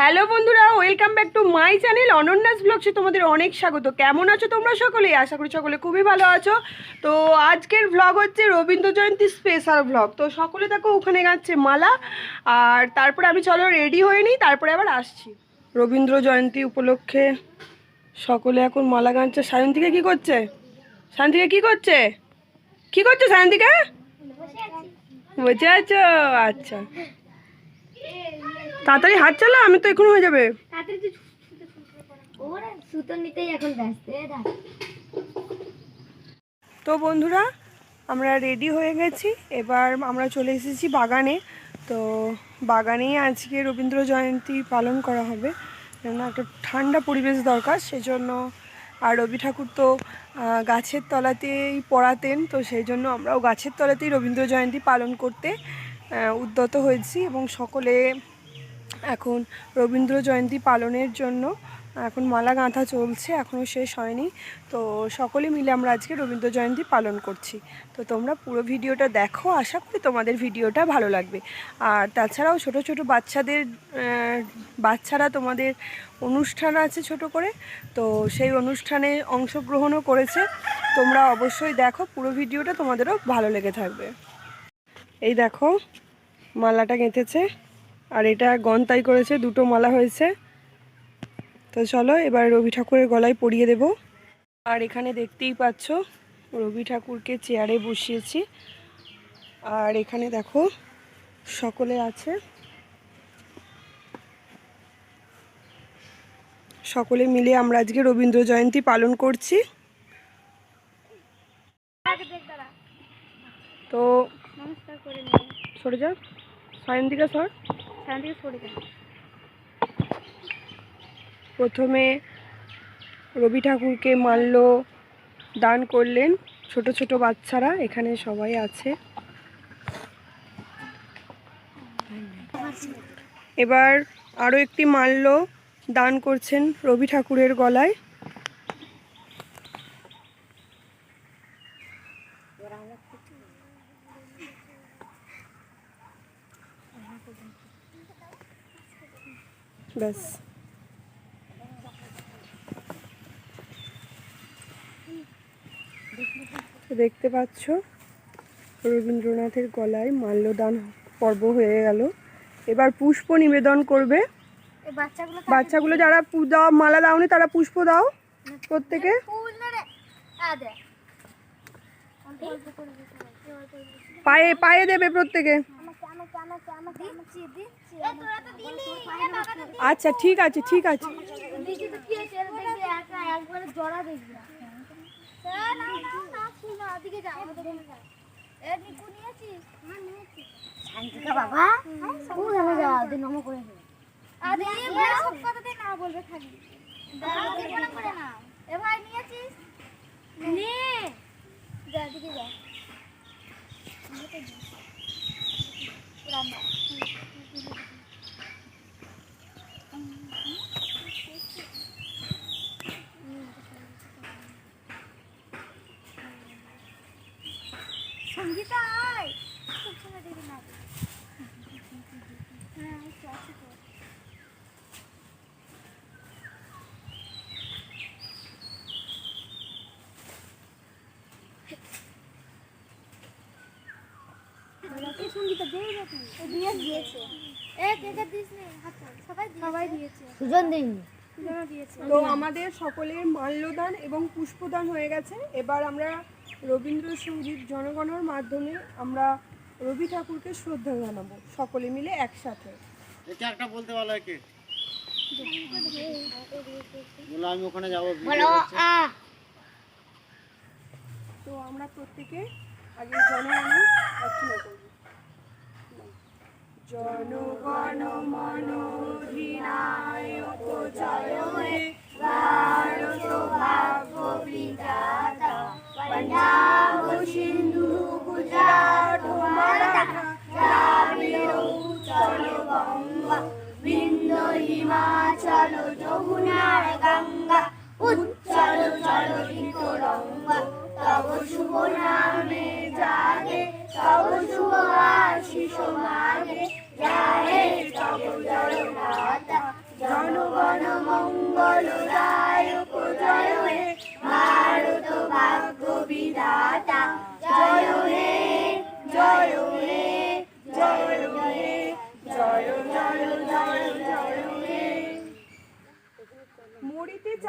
Hello বন্ধুরা, welcome back to my channel Ananya's ব্লগসে তোমাদের অনেক স্বাগত। কেমন আছো তোমরা সকলেই? আশা করি সকলে খুবই ভালো আছো। তো আজকের ভ্লগ হচ্ছে রবীন্দ্র জয়ন্তী স্পেশাল ভ্লগ তো সকলে দেখো, ওখানে গাচ্ছে মালা। আর তারপরে আমি চলো রেডি হয়ে নিই, তারপরে আবার আসছি। রবীন্দ্র জয়ন্তী উপলক্ষে সকলে এখন মালা গাঁচ্ছে। সায়ন্তিকা কি করছে? সায়ন্তিকা কি করছে? কি করছে সায়ন্তিকা? বসে আছো? আচ্ছা। তাড়াতাড়ি হাত চালা আমি তো এখন হয়ে যাবে। তো বন্ধুরা আমরা রেডি হয়ে গেছি। এবার আমরা চলে এসেছি বাগানে। তো বাগানেই আজকে রবীন্দ্র জয়ন্তী পালন করা হবে। কেননা একটা ঠান্ডা পরিবেশ দরকার সেজন্য আর রবি ঠাকুর তো গাছের তলাতেই পড়াতেন তো সেই জন্য আমরাও গাছের তলাতেই রবীন্দ্র জয়ন্তী পালন করতে উদ্যত হয়েছি এবং সকলে এখন রবীন্দ্র জয়ন্তী পালনের জন্য এখন মালা গাঁথা চলছে এখনও শেষ হয়নি। তো সকলে মিলে আমরা আজকে রবীন্দ্র জয়ন্তী পালন করছি। তো তোমরা পুরো ভিডিওটা দেখো, আশা করি তোমাদের ভিডিওটা ভালো লাগবে। আর তাছাড়াও ছোট ছোট বাচ্চাদের বাচ্চারা তোমাদের অনুষ্ঠান আছে ছোট করে, তো সেই অনুষ্ঠানে অংশগ্রহণও করেছে। তোমরা অবশ্যই দেখো, পুরো ভিডিওটা তোমাদেরও ভালো লেগে থাকবে। এই দেখো, মালাটা গেঁথেছে। আর এটা গন্তাই করেছে দুটো মালা হয়েছে। তো চলো এবার রবি ঠাকুরের গলায় পরিয়ে দেব। আর এখানে দেখতেই পাচ্ছ রবি ঠাকুরকে চেয়ারে বসিয়েছি। আর এখানে দেখো সকলে আছে। সকলে মিলে আমরা আজকে রবীন্দ্র জয়ন্তী পালন করছি। তো সরে যা। সায়ন্তিকা সর প্রথমে রবি ঠাকুরকে মাল্য দান করলেন। ছোট ছোট বাচ্চারা এখানে সবাই আছে। এবার আরও একটি মাল্য দান করছেন রবি ঠাকুরের গলায়। ব্যাস। দেখতে পাচ্ছ? রবীন্দ্রনাথের গলায় মাল্যদান পর্ব হয়ে গেল। এবার পুষ্প নিবেদন করবে। বাচ্চাগুলো বাচ্চাগুলো যারা পূজা মালা দাওনি তারা পুষ্প দাও প্রত্যেকে। পায়ে পায়ে দেবে প্রত্যেকে। আচ্ছা ঠিক আছে ঠিক আছে। বাবা। না বলবে নিয়েছিস যা দিকে যা। রান্না সঙ্গীতা খুব সময় দেরি না। হ্যাঁ আছি তো এই সঙ্গীতা দিয়ে যা তুই ও দিয়ে দিয়েছে এ কে কে দিস নে হাত ধর। সবাই দিয়েছে সবাই দিয়েছে সুজন দিন সুজনও দিয়েছে তো আমাদের সকলের মাল্যদান এবং পুষ্পদান হয়ে গেছে। এবার আমরা রবীন্দ্রসঙ্গীত জনগণের মাধ্যমে আমরা রবি ঠাকুরকে শ্রদ্ধা জানাব। সকলে মিলে একসাথে। একটা বলতে ভালো কে আমি ওখানে যাব তো আমরা প্রত্যেকে আগে জনগণ অর্চনা করব। জনগণ মন অধিনায়ক জয় হে ভারত ভাগ্য বিধাতা পঞ্জাব সিন্ধু গুজরাট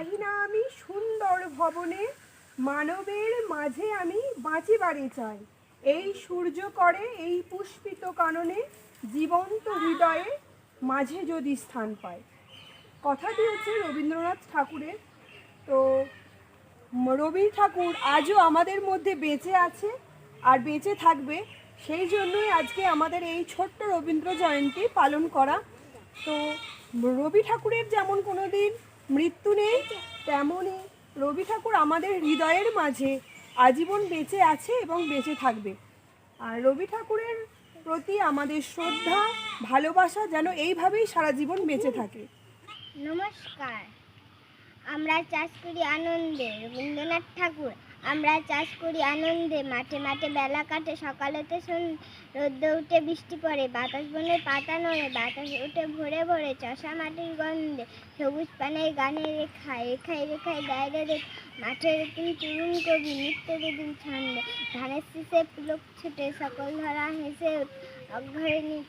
চাহি না আমি সুন্দর ভবনে, মানবের মাঝে আমি বাঁচিবারে চাই। এই সূর্য করে এই পুষ্পিত কাননে জীবন্ত হৃদয়ে মাঝে যদি স্থান পায় কথাটি হচ্ছে রবীন্দ্রনাথ ঠাকুরের। তো, রবি ঠাকুর আজও আমাদের মধ্যে বেঁচে আছে আর বেঁচে থাকবে। সেই জন্যই আজকে আমাদের এই ছোট্ট রবীন্দ্র জয়ন্তী পালন করা। তো, রবি ঠাকুরের যেমন কোনো দিন মৃত্যু নেই, তেমনই রবি ঠাকুর আমাদের হৃদয়ের মাঝে আজীবন বেঁচে আছে এবং বেঁচে থাকবে। আর রবি ঠাকুরের প্রতি আমাদের শ্রদ্ধা, ভালোবাসা যেন এইভাবেই সারা জীবন বেঁচে থাকে। নমস্কার। আমরা চাষ করি আনন্দে রবীন্দ্রনাথ ঠাকুর আমরা চাষ করি আনন্দে। মাঠে মাঠে বেলা কাটে সকালেতে শোন রোদ্দ উঠে বৃষ্টি পড়ে বাতাস বনে পাতা নড়ে বাতাস উঠে ভরে ভরে চষা মাটির গন্ধে সবুজ পানের গানে রেখায় রেখায় রেখায় ডায়রে রেখ মাঠের রকম তরুণ কবি নিত্য দেবীর ছন্দে ধানের শীষে পুলক ছুটে সকল ধরা হেসে অঘরে নি-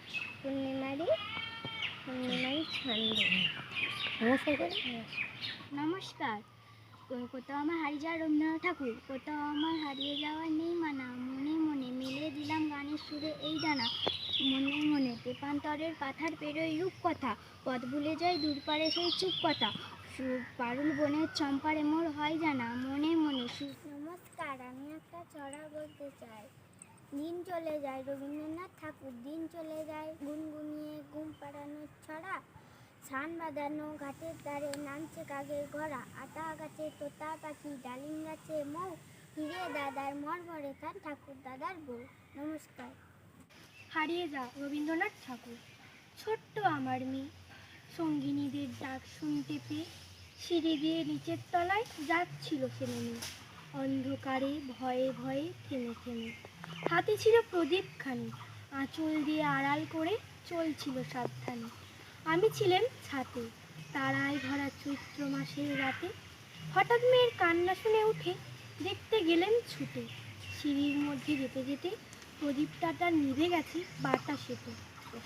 পূর্ণিমারি পূর্ণিমারি ছন্দে। নমস্কার। কো- কোথাও আমার হারিয়ে যাওয়া রবীন্দ্রনাথ ঠাকুর কোথাও আমার হারিয়ে যাওয়া নেই মানা। মনে মনে মিলে দিলাম গানের সুরে এই ডানা। মনে মনে তেপান্তরের পাথার পেরোয় রূপ কথা পথ ভুলে যায় দূর পারে সেই চুপ কথা। পারুল বনের চম্পারে মোর হয় জানা। মনে মনে নমস্কার, আমি একটা ছড়া বলতে চাই। দিন চলে যায় রবীন্দ্রনাথ ঠাকুর, দিন চলে যায় গুনগুনিয়ে ঘুম পাড়ানোর ছড়া। ছান বাঁধানো ঘাটের ধারে নামছে কাগের ঘোড়া। আতা গাছে তোতা পাখি, ডালিম গাছে মৌ। হিরে দাদার মর ভরে তার ঠাকুর, দাদার বউ। নমস্কার। হারিয়ে যা রবীন্দ্রনাথ ঠাকুর। ছোট্ট আমার মেয়ে। সঙ্গিনীদের ডাক শুনতে পেয়ে সিঁড়ি দিয়ে নিচের তলায় যাচ্ছিল সে নেমে অন্ধকারে ভয়ে ভয়ে থেমে থেমে। হাতে ছিল প্রদীপখানি। আঁচল দিয়ে আড়াল করে চলছিল সাবধানে। আমি ছিলেন ছাতে। তারায় ভরা চৈত্র মাসের রাতে হঠাৎ মেয়ের কান্না শুনে উঠে দেখতে গেলেন ছুটে। সিঁড়ির মধ্যে যেতে যেতে প্রদীপটা তার নিভে গেছে বাতাসেতে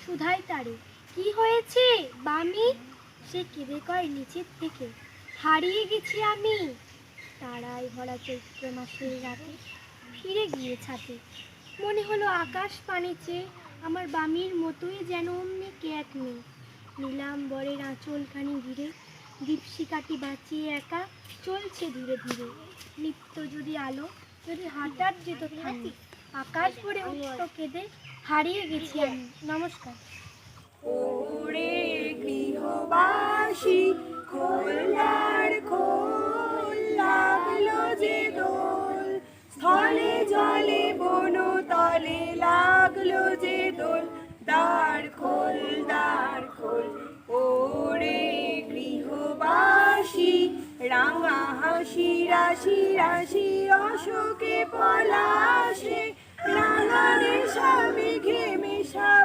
সুধাই তারে, কি হয়েছে বামি? সে কেঁদে কয় নিচের থেকে, হারিয়ে গেছি আমি। তারায় ভরা চৈত্র মাসের রাতে ফিরে গিয়ে ছাতে। মনে হলো আকাশ পানে আমার বামির মতোই যেন অমনি কে এক মেয়ে। নিলাম বরের আঁচলখানি ঘিরে। দীপশিকাটি বাঁচিয়ে একা চলছে ধীরে ধীরে। নিত্য যদি আলো, যদি হঠাৎ যেত থাকি আকাশ ভরে উঠত কেঁদে হারিয়ে গেছি আমি। নমস্কার। ওরে গৃহবাসী খোল রাশি রাশি, অশোকে পলাশে। রাঙারে স্বামী ঘেমে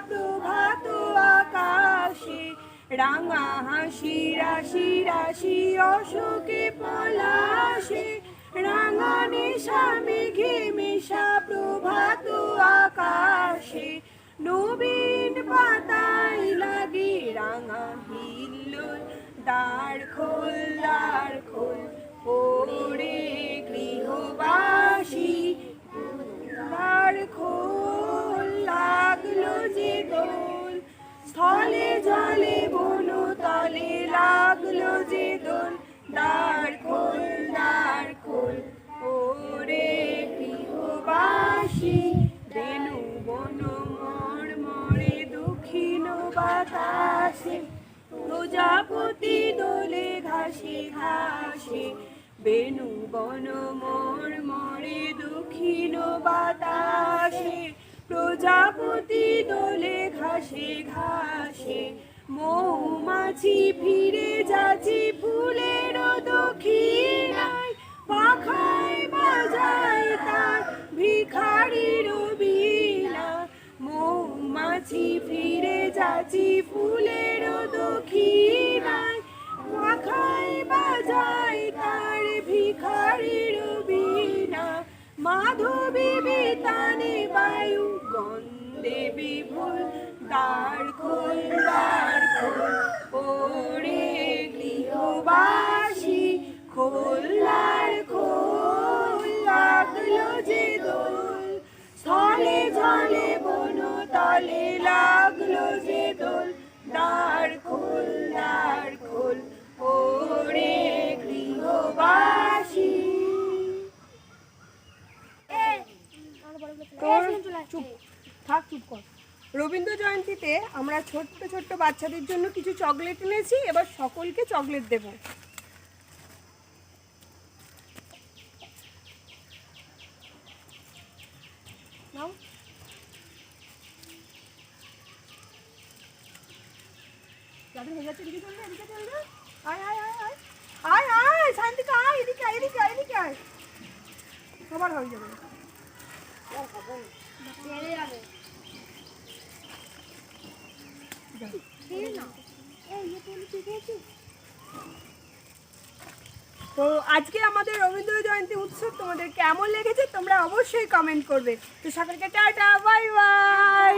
প্রভাত আকাশে। রাঙা হাসি, রাশি রাশি, অশোকে পলাশে। রাঙানে ঘেমে প্রভাত আকাশে। নবীন পাতায় লাগে রাঙা হিল্লোল। দ্বার খোল দ্বার খোল। খোল লাগল যে দোল। স্থলে জলে বন তলে লাগল যে দোল। দ্বার খোল দ্বার খোল, ওরে গৃহবাসী। বেনু বন মর মরে দক্ষিণ বাতাসে। প্রজাপতি দোলে ঘাসে ঘাসে বেনু বন মোর মরে দক্ষিণ বাতাসে, প্রজাপতি দোলে ঘাসে ঘাসে। মৌমাছি ফিরে যাচ্ছি ফুলের দক্ষিণায়, পাখায় বাজায় তার ভিখারির বীণা মৌমাছি ফিরে যাচ্ছি ফুলের দক্ষিণায় শয়তানি বায়ু গন্ধে বিভোর, তার খোল দ্বার খোল ওরে গৃহবাসী খোল্লার খোল লাগল যে দোল। স্থলে জলে বন তলে লাগল যে রবীন্দ্র জয়ন্তীতে আমরা ছোট্ট ছোট্ট বাচ্চাদের জন্য কিছু চকলেট এনেছি, এবার সকলকে চকলেট দেব। আয় আয় আয় এদিকে আয় সবার হয়ে যাবে ছেড়ে যাবে এই ইয়ে তুই ঠিক আছিস তো আজকে আমাদের রবীন্দ্র জয়ন্তী উৎসব তোমাদের কেমন লেগেছে তোমরা অবশ্যই কমেন্ট করবে। তো সকলকে টাটা বাই বাই